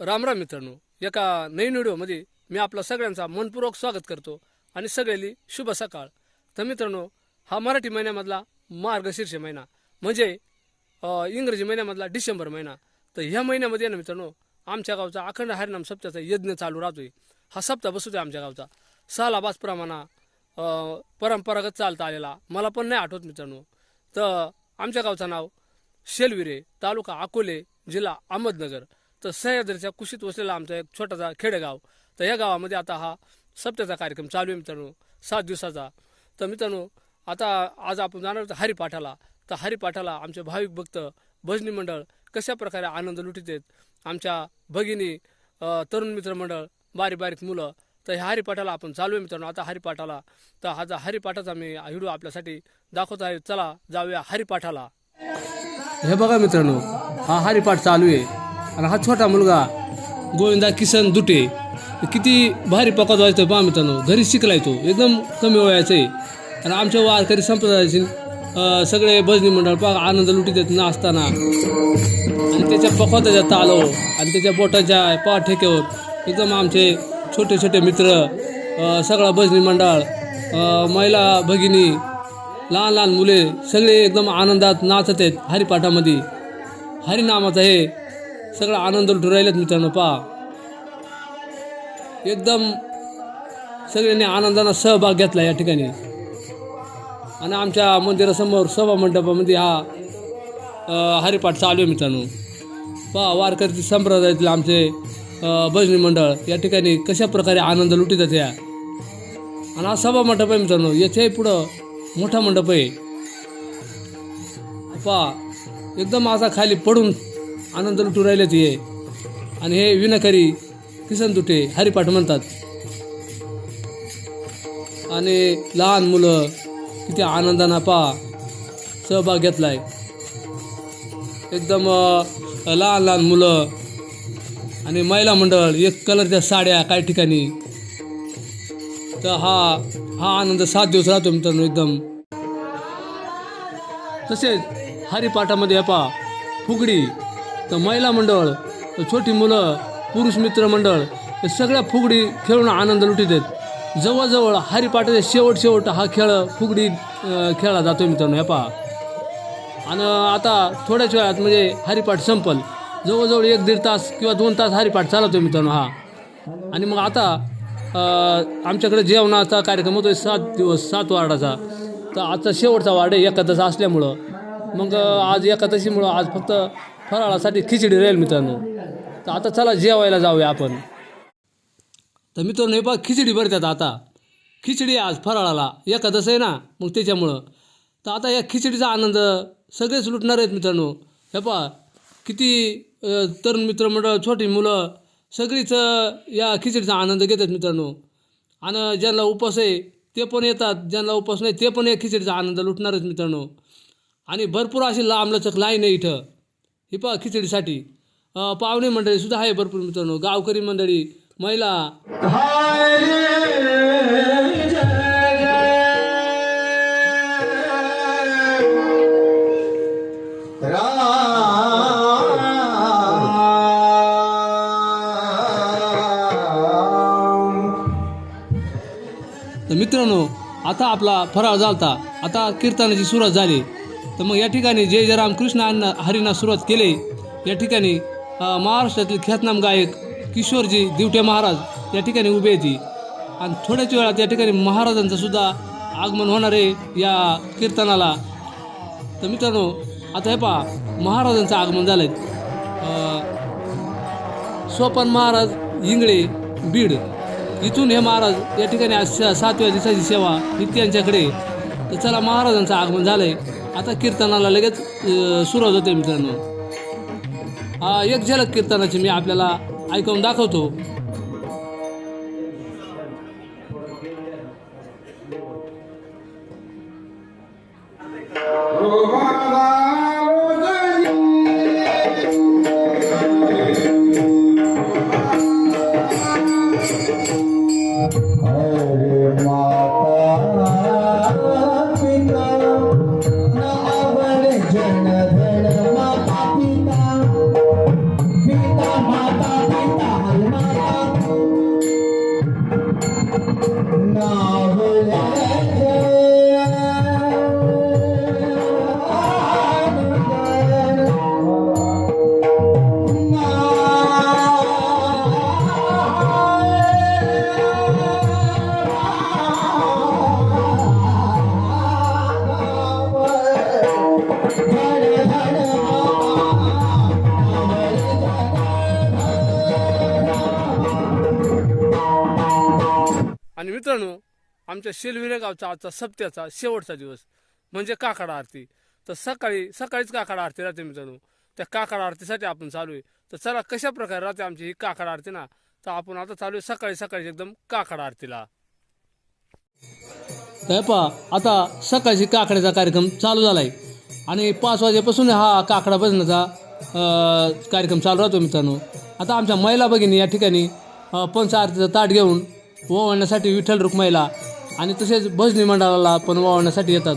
रामराम मित्रांनो एका नवीन व्हिडिओमध्ये मी आपलं सगळ्यांचा मनपूर्वक स्वागत करतो आणि सगळ्यांनी शुभ सकाळ. तर मित्रांनो हा मराठी महिन्यामधला मार्गशीर्ष महिना. म्हणजे इंग्रजी महिन्यामधला डिसेंबर महिना. तर ह्या महिन्यामध्ये ना मित्रांनो आमच्या गावचा अखंड हरिनाम सप्त्याचा यज्ञ चालू राहतोय. हा सप्ताह बसू आमच्या गावचा. सालाबाज प्रमाणा परंपरागत चालता आलेला. मला पण नाही आठवत मित्रांनो. तर आमच्या गावचं नाव शेलविरे तालुका अकोले जिल्हा अहमदनगर. तर सह्याद्रीच्या कुशीत वसलेला आमचा एक छोटासा खेडेगाव. तर या गावामध्ये आता हा सप्त्याचा कार्यक्रम चालू आहे मित्रांनो. सात दिवसाचा. तर मित्रांनो आता आज आपण जाणार होतो हरिपाठाला. तर हरिपाठाला आमचे भाविक भक्त भजनी मंडळ कशा प्रकारे आनंद लुटीत आहेत? आमच्या भगिनी तरुण मित्र मंडळ बारीक बारीक मुलं. तर ह्या हरिपाठाला आपण चालू आहे मित्रांनो. आता हरिपाठाला. तर हा जा हरिपाठाचा मी व्हिडिओ आपल्यासाठी दाखवत आहे. चला जाऊया हरिपाठाला. हे बघा मित्रांनो हा हरिपाठ चालू आहे. आणि हा छोटा मुलगा गोविंदा किसन दुटे. किती भारी पकवात व्हायचं पहा मित्रांनो. घरी शिकलाय तो. एकदम कमी वयाचं आहे. आणि आमच्या वारकरी संप्रदायाची सगळे भजनी मंडळ पहा आनंद लुटीत आहेत नाचताना. आणि त्याच्या पकवाताच्या तालो आणि त्याच्या बोटाच्या पाठेक्यावर एकदम आमचे छोटे छोटे मित्र सगळा भजनी मंडळ महिला भगिनी लहान लहान मुले सगळे एकदम आनंदात नाचत आहेत हरिपाठामध्ये. हरिनामाचा हे सगळा आनंद लुटून राहिलेत मित्रांनो पहा. एकदम सगळ्यांनी आनंदानं सहभाग घेतला या ठिकाणी. आणि आमच्या मंदिरासमोर सभा मंडपामध्ये हा हरिपाठ चालू आहे मित्रांनो. पहा वारकरी संप्रदायातील आमचे भजनी मंडळ या ठिकाणी कशा प्रकारे आनंद लुटीत या. आणि हा सभा मंडप आहे मित्रांनो याच्याही पुढं मोठा मंडप आहे. पहा एकदम असा खाली पडून आनंद लुटू राहिले ते आणि हे विनाकरी किसन दुटे हरिपाठ म्हणतात. आणि लहान मुलं किती आनंदानं पहा सहभाग घेतलाय. एकदम लहान लहान मुलं आणि महिला मंडळ एक कलरच्या साड्या काही ठिकाणी. तर हा हा आनंद सात दिवस राहतो मित्रांनो एकदम. तसेच हरिपाठामध्ये पहा फुगडी तर महिला मंडळ छोटी मुलं पुरुष मित्र मंडळ हे सगळ्या फुगडी खेळून आनंद लुटीत आहेत. जवळजवळ हरिपाठाच्या शेवट शेवट हा खेळ फुगडी खेळला जातो मित्रांनो हे पहा. आणि आता थोड्याच वेळात म्हणजे हरिपाठ संपल. जवळजवळ एक दीड तास किंवा दोन तास हरिपाठ चालवतो मित्रांनो हा. आणि मग आता आमच्याकडे जेवणाचा कार्यक्रम होतो सात दिवस सात वार्डाचा. तर आजचा शेवटचा वार्ड आहे एकादश असल्यामुळं. मग आज एकादशीमुळं आज फक्त फराळासाठी खिचडी राहील मित्रांनो. तर आता चला जेवायला जाऊया आपण. तर मित्रांनो हे पहा खिचडी भरतात आता. खिचडी आज फराळाला. एकादश आहे ना मग त्याच्यामुळं. तर आता या खिचडीचा आनंद सगळेच लुटणार आहेत मित्रांनो. हे पहा किती तरुण मित्रमंडळ छोटी मुलं सगळीच या खिचडीचा आनंद घेतात मित्रांनो. आणि ज्यांना उपवास आहे ते पण येतात. ज्यांना उपवास नाही ते पण या खिचडीचा आनंद लुटणार आहेत मित्रांनो. आणि भरपूर अशी लांबलचक लाईन आहे इथं. ही पहा खिचडीसाठी. पाहुणे मंडळीसुद्धा आहे भरपूर मित्रांनो. गावकरी मंडळी महिला. तर मित्रांनो आता आपला फराळ झालता. आता कीर्तनाची सुरुवात झाली. तर मग या ठिकाणी जय जयराम कृष्ण अण्णा हरिना सुरुवात केली. या ठिकाणी महाराष्ट्रातील ख्यातनाम गायक किशोरजी दिवटे महाराज या ठिकाणी उभे येते आणि थोड्याच वेळात या ठिकाणी महाराजांचं सुद्धा आगमन होणार आहे या कीर्तनाला. तर मित्रांनो आता हे पहा महाराजांचं आगमन झालं आहे सोपान महाराज इंगळे बीड. इथून हे महाराज या ठिकाणी आज स- सातव्या दिवसाची सेवा नित्यांच्याकडे त्यांच्याकडे तर चला महाराजांचं आगमन झालंय. आता कीर्तनाला लगेच सुरुवात होते मित्रांनो. हा एक झलक कीर्तनाची मी आपल्याला ऐकून दाखवतो. मित्रांनो आमच्या शेलविरे गावचा आजचा सप्त्याचा शेवटचा दिवस म्हणजे काकडा आरती. तर सकाळी सकाळीच काकडा आरती राहते मित्रांनो. त्या काकडा आरतीसाठी आपण चालू आहे. तर चला कशा प्रकारे राहते आमची ही काकडा आरती ना? तर आपण आता चालू आहे सकाळी सकाळी एकदम काकडा आरतीला. काय पहा आता सकाळची काकड्याचा कार्यक्रम चालू झाला आहे आणि पाच वाजेपासून हा काकडा भजनाचा कार्यक्रम चालू राहतो मित्रांनो. आता आमच्या महिला भगिनी या ठिकाणी पंच आरतीचा ताट घेऊन ओवाळण्यासाठी विठ्ठल रुक्माईला आणि तसेच भजनी मंडळाला पण ओवाळण्यासाठी येतात.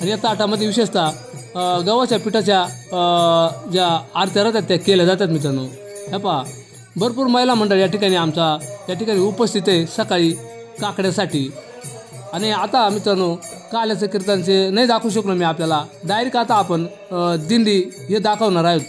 आणि या ताटामध्ये विशेषतः गव्हाच्या पिठाच्या ज्या आरत्या राहतात त्या केल्या जातात मित्रांनो. हे पहा भरपूर महिला मंडळ या ठिकाणी आमचा या ठिकाणी उपस्थित आहे सकाळी काकड्यासाठी. आणि आता मित्रांनो काल्याचं कीर्तनचे नाही दाखवू शकलो मी आपल्याला डायरेक्ट आता आपण दिंडी हे दाखवणार आहोत.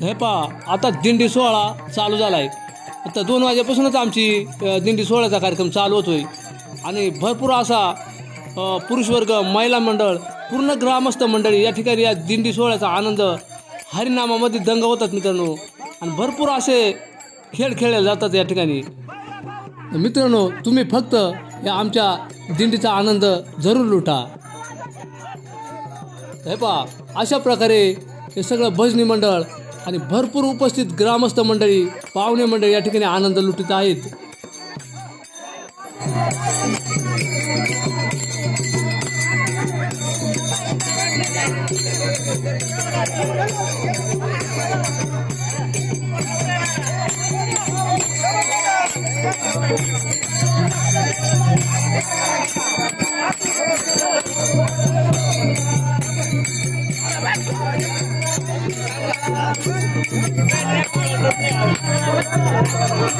हे पहा आता दिंडी सोहळा चालू झाला आहे आता दोन वाजेपासूनच आमची दिंडी सोहळ्याचा कार्यक्रम चालू होतोय. आणि भरपूर असा पुरुषवर्ग पुरुष वर्ग महिला मंडळ पूर्ण ग्रामस्थ मंडळी या ठिकाणी या दिंडी सोहळ्याचा आनंद हरिनामामध्ये दंग होतात मित्रांनो. आणि भरपूर असे खेळ खेळले जातात या ठिकाणी. मित्रांनो तुम्ही फक्त या आमच्या दिंडीचा आनंद जरूर लुटा. हे पहा अशा प्रकारे हे सगळं भजनी मंडळ आणि भरपूर उपस्थित ग्रामस्थ मंडळी पाहुणे मंडळी या ठिकाणी आनंद लुटीत आहेत.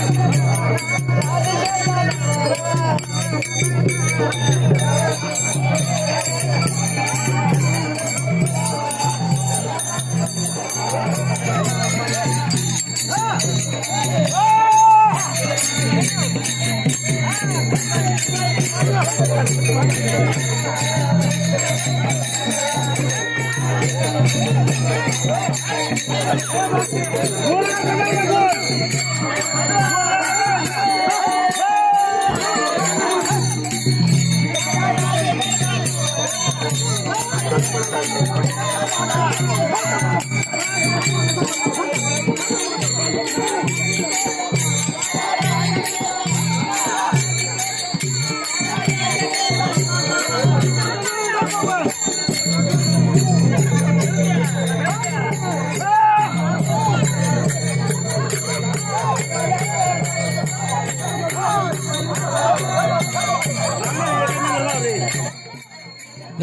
हे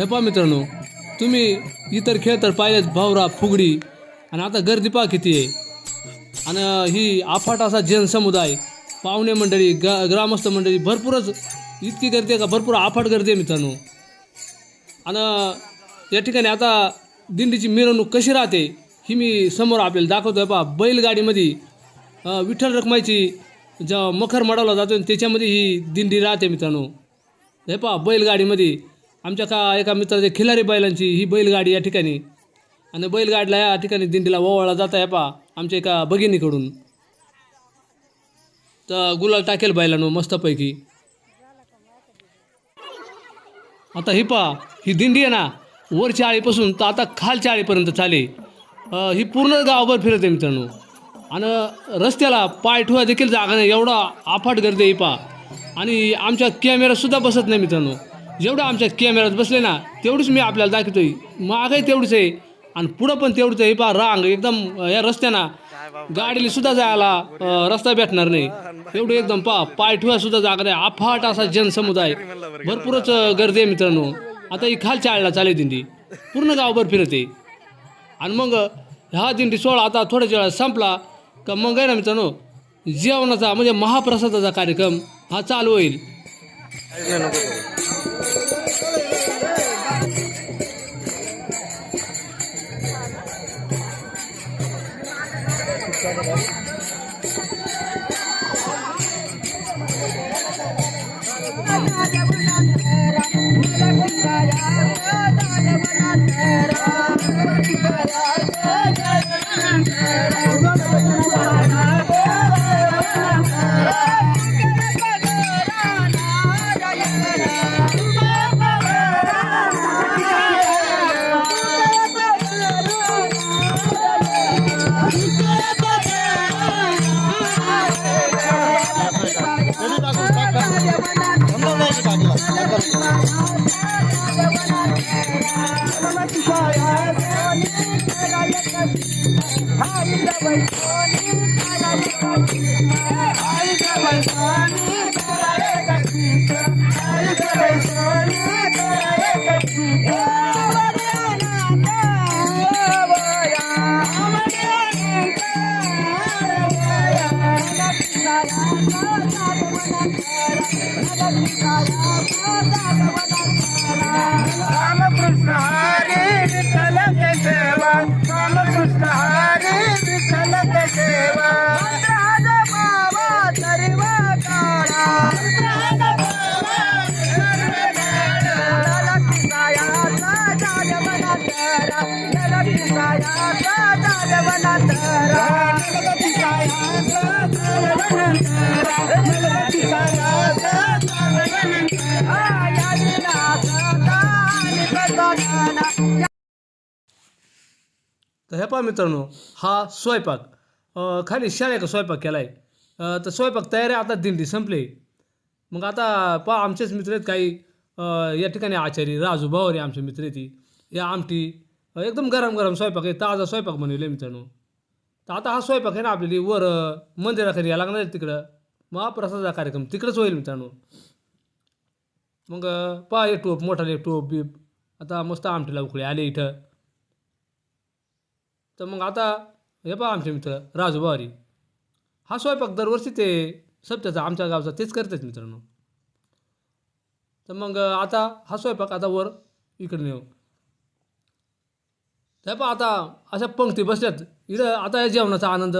पहा मित्रांनो तुम्ही इतर खेळ तर पाहिलेत भावरा फुगडी. आणि आता गर्दी पहा किती आहे. आणि ही आफाट असा जनसमुदाय पाहुणे मंडळी ग ग्रामस्थ मंडळी भरपूरच इतकी गर्दी आहे का? भरपूर आफाट गर्दी आहे मित्रांनो. आणि या ठिकाणी आता दिंडीची मिरवणूक कशी राहते ही मी समोर आपल्याला दाखवतो आहे पहा बैलगाडीमध्ये विठ्ठल रखमाईची जेव्हा मखर मडवला जातो त्याच्यामध्ये ही दिंडी राहते मित्रांनो. हे पहा बैलगाडीमध्ये आमच्या का एका मित्राच्या खिलारी बैलांची ही बैलगाडी या ठिकाणी. आणि बैलगाडीला या ठिकाणी दिंडीला ओवाळला जाता आहे पा आमच्या एका भगिनीकडून. तर गुलाल टाकेल बैलांनो मस्तपैकी. आता ही पा ही दिंडी आहे ना वरच्या आळीपासून तर आता खालच्या आळीपर्यंत चाले ही पूर्ण गावभर फिरत आहे मित्रांनो. आणि रस्त्याला पाय ठेवा देखील जागा नाही एवढा आफाट गर्दी आहे ही आणि आमच्या कॅमेरासुद्धा बसत नाही मित्रांनो. जेवढं आमच्या कॅमेऱ्यात बसले ना तेवढीच मी आपल्याला दाखवतोय. मागही तेवढीच आहे. आणि पुढं पण तेवढंच आहे. पहा रांग एकदम या रस्त्याना गाडीला सुद्धा जायला रस्ता भेटणार नाही. एवढं एकदम पहा पाय ठेवा सुद्धा जागा नाही. अफाट असा जनसमुदाय. भरपूरच गर्दी आहे मित्रांनो. आता ही खालच्या आळला चाले दिंडी. पूर्ण गावभर फिरते. आणि मग हा दिंडी सोहळा आता थोड्याच वेळा संपला. का मग आहे ना मित्रांनो जेवणाचा म्हणजे महाप्रसादाचा कार्यक्रम हा चालू होईल. Thank you. बाजूस टाकला समजवण्याची बाजूला. I'm gonna तर हे पहा मित्रांनो हा स्वयंपाक. खाली शाळे का स्वयंपाक केला आहे तर स्वयंपाक तयार आहे आता दिंडी संपले. मग आता पहा आमचेच मित्र आहेत काही. या ठिकाणी आचारी राजू भावरे आमचे मित्र आहेत या आमटी एकदम गरम गरम स्वयंपाक आहे ताजा स्वयंपाक बनवले मित्रांनो. तर आता हा स्वयंपाक आहे ना आपली वर मंदिराखाली या लागणार आहे तिकडं. महाप्रसादाचा कार्यक्रम तिकडंच होईल मित्रांनो. मग पहा एक टोप मोठा टोप बीप. आता मस्त आमटीला उकळे आले इथं. तर मग आता हे पहा आमचे मित्र राजूबारी हा स्वयंपाक दरवर्षी ते सप्त्याचा आमच्या गावचा तेच करतात मित्रांनो. तर मग आता हा स्वयंपाक आता वर इकडे नेऊ. तर पहा आता अशा पंक्ती बसल्यात. इथं आता या जेवणाचा आनंद.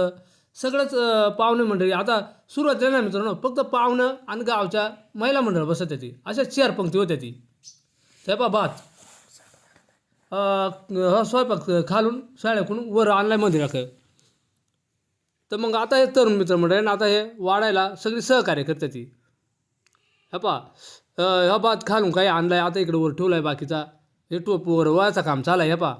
सगळंच पाहुणे मंडळी आता सुरुवात आहे ना मित्रांनो. फक्त पाहुणं आणि गावच्या महिला मंडळ बसत ती. अशा चार पंक्ती होत्या ती. त्या पहा भात. हा स्वयंपाक खालून शाळेकडून वर आणलाय मंदिराकडे. तर मग आता हे तरुण मित्र मंडळ आहे ना आता हे वाढायला सगळी सहकार्य करतात ती. हा पा हा भात खालून काही आणलाय आता इकडे वर ठेवलाय बाकीचा. हे टोप वर वळायचं काम चालाय हे पा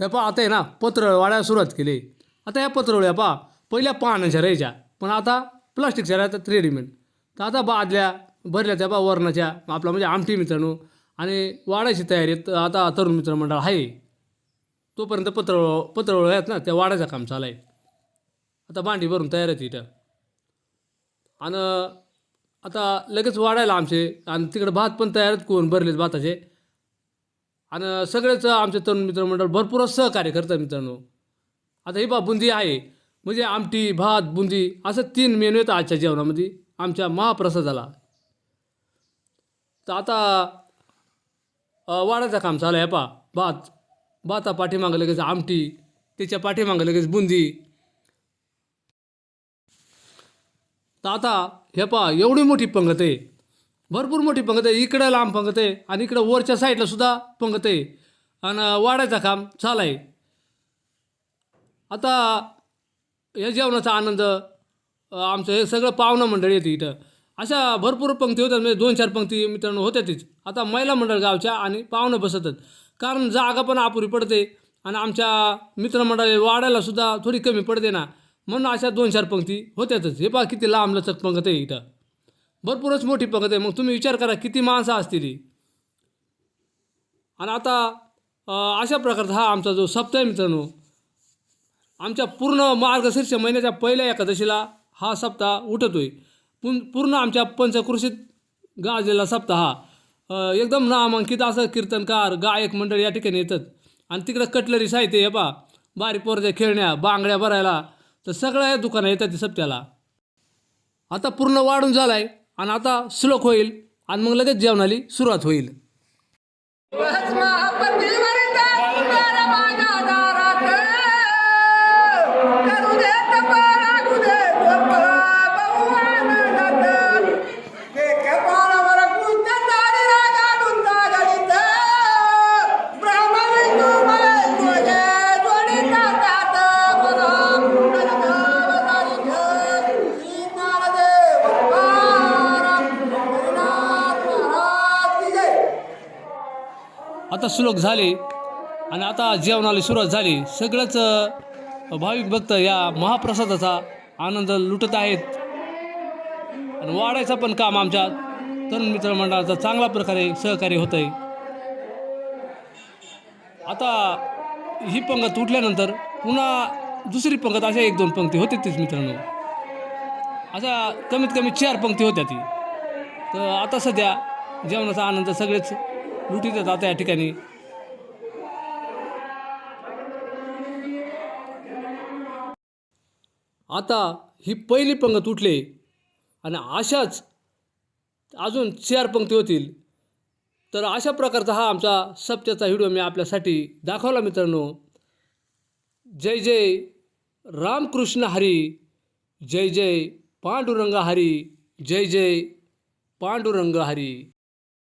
त्या पा आता आहे ना पत्रळ वाढायला सुरुवात केली. आता या पत्रवळ्या पा पहिल्या पानाच्या राहायच्या. पण आता प्लास्टिकच्या राहतात रेडीमेड तर आता बादल्या भरल्या त्या पा वरणाच्या आपला म्हणजे आमटी मित्रांनो. आणि वाढायची तयारी तर आता तरुण मित्र मंडळ आहे. तोपर्यंत पत्र पत्रवळ आहेत ना त्या वाढायचं काम चालू आहे. आता भांडी भरून तयार आहेत इथं. आणि आता लगेच वाढायला आमचे आणि तिकडे भात पण तयार आहेत कोण भरलेत भाताचे. आणि सगळेच आमचे तरुण मित्रमंडळ भरपूर सहकार्य करतात मित्रांनो. आता ही बा बुंदी आहे. म्हणजे आमटी भात बुंदी असं तीन मेनू आहेत आजच्या जेवणामध्ये आमच्या महाप्रसादाला. तर आता वाड्याचं काम चालू आहे पा भात भाता पाठीमागं लगेच आमटी त्याच्या पाठीमागं लगेच बुंदी. तर आता हे पा एवढी मोठी पंगत आहे. भरपूर मोठी पंगत आहे. इकडं लांब पंगत आहे आणि इकडं वरच्या साईडला सुद्धा पंगत आहे. आणि वाढायचं काम चालू आहे. आता या जेवणाचा आनंद आमचं हे सगळं पाहुणं मंडळी येते इथं. अशा भरपूर पंक्ती होत्या म्हणजे दोन चार पंक्ती मित्रांनो होत्या आता महिला मंडळ गावच्या आणि पाहुणं बसतात. कारण जागा पण अपुरी पडते आणि आमच्या मित्रमंडळी वाढायला सुद्धा थोडी कमी पडते ना. म्हणून अशा दोन चार पंक्ती होत्यातच. हे पहा किती लांब लचक पंगत आहे इथं. भरपूरच मोठी पंगत आहे. मग तुम्ही विचार करा किती माणसं असतील आणि आता अशा प्रकारचा हा आमचा जो सप्ताह आहे मित्रांनो आमच्या पूर्ण मार्गशीर्ष महिन्याच्या पहिल्या एकादशीला हा सप्ताह उठतोय. पुन पूर्ण आमच्या पंचकृषीत गाजलेला सप्ताह. एकदम नामांकित असं कीर्तनकार गायक मंडळ या ठिकाणी येतात. आणि तिकडं कटलरी साहित्य हे पा बारीक पोरच्या खेळण्या बांगड्या भरायला. तर सगळ्या या दुकानं येतात ते सप्त्याला. आता पूर्ण वाढून झालाय आणि आता श्लोक होईल आणि मग लगेच जेवणाली सुरुवात होईल. आता श्लोक झाले आणि आता जेवणाला सुरुवात झाली. सगळंच भाविक भक्त या महाप्रसादाचा आनंद लुटत आहेत. आणि वाढायचं पण काम आमच्या तरुण मित्र मंडळाचा चांगल्या प्रकारे सहकार्य होत आहे आता ही पंगत उठल्यानंतर पुन्हा दुसरी पंगत अशा एक दोन पंक्ती होते तीच मित्रांनो. अशा कमीत कमी चार पंक्ती होत्या ती. तर आता सध्या जेवणाचा आनंद सगळेच लुटीत देतात आता या ठिकाणी. आता ही पहिली पंगत उठले आणि अशाच अजून चार पंक्ती होतील. तर अशा प्रकारचा हा आमचा सप्त्याचा व्हिडिओ मी आपल्यासाठी दाखवला मित्रांनो. जय जय रामकृष्ण हरी जय जय पांडुरंग हरी जय जय पांडुरंग हरी.